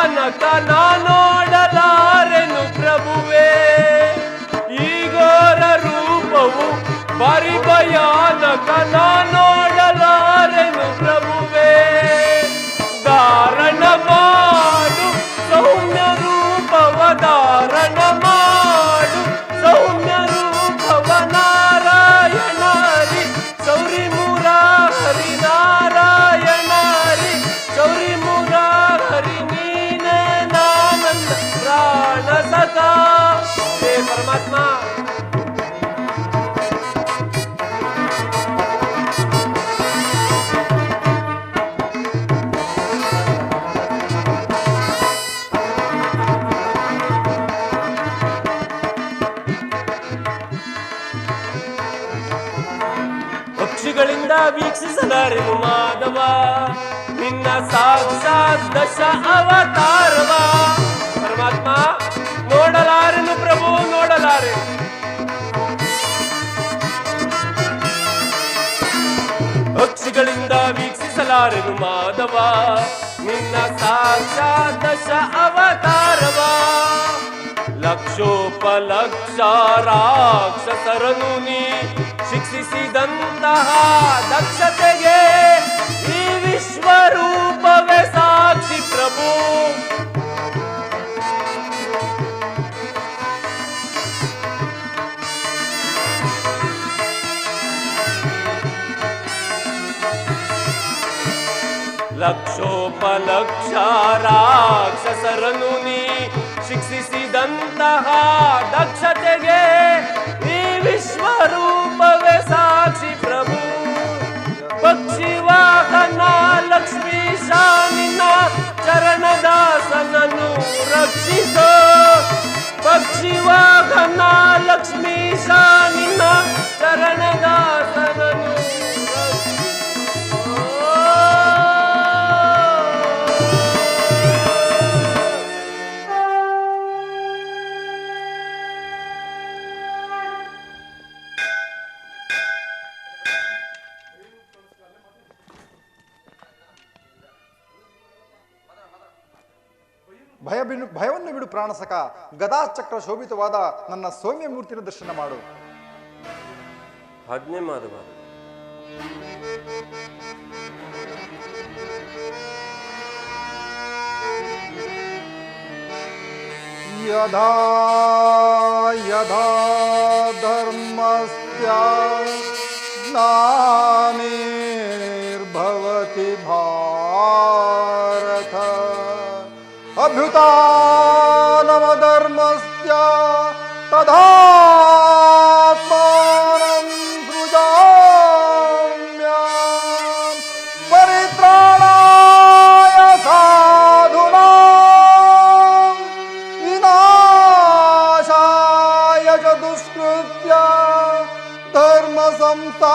ಭಯಾನಕ ನಾನೋಡಲಾರೆನು ಪ್ರಭುವೇ. ಈ ಘೋರ ರೂಪವು ಬರಿ ಪಕ್ಷಿಗಳಿಂದ ವೀಕ್ಷಿಸಲಾರೆ ಮಾಧವ ನಿನ್ನ ಸಾಕ್ಷಾತ್ ದಶ ಅವತಾರವ. ಪರಮಾತ್ಮ, ನೋಡಲಾರೆನು ಪ್ರಭು, ನೋಡಲಾರೆ. ಪಕ್ಷಿಗಳಿಂದ ವೀಕ್ಷಿಸಲಾರೆನು ಮಾಧವ. ನಿನ್ನ ಸಾಕ್ಷಾತ್ ದಶ ಅವತಾರವ. ಲಕ್ಷೋಪಲಕ್ಷ ರಾಕ್ಷಸರನು ನೀ. ಶಿಕ್ಷಿಸಿದಂತಹ ದಕ್ಷತೆಗೆ ಈ ವಿಶ್ವರೂಪವೇ ಸಾಕ್ಷಿ ಪ್ರಭು ಲಕ್ಷೋಪಲಕ್ಷ ರಾಕ್ಷಸರನು ನೀ ಶಿಕ್ಷಿಸಿದಂತಹ ದಕ್ಷತೆಗೆ पक्षी सो पक्षी वा घना ಭಯ ಬಿಡು ಭಯವನ್ನು ಬಿಡು ಪ್ರಾಣಸಕ. ಗದಾಚಕ್ರ ಶೋಭಿತವಾದ ನನ್ನ ಸೌಮ್ಯ ಮೂರ್ತಿನ ದರ್ಶನ ಮಾಡು. ಆಜ್ಞೆ ಮಾಧವ. ಯದಾ ಭಾ ಭಾರತ नवधर्मस्य तथात्मानं हृदा परित्राणाय साधुना विनाशाय च दुष्कृत्य धर्मसंस्ता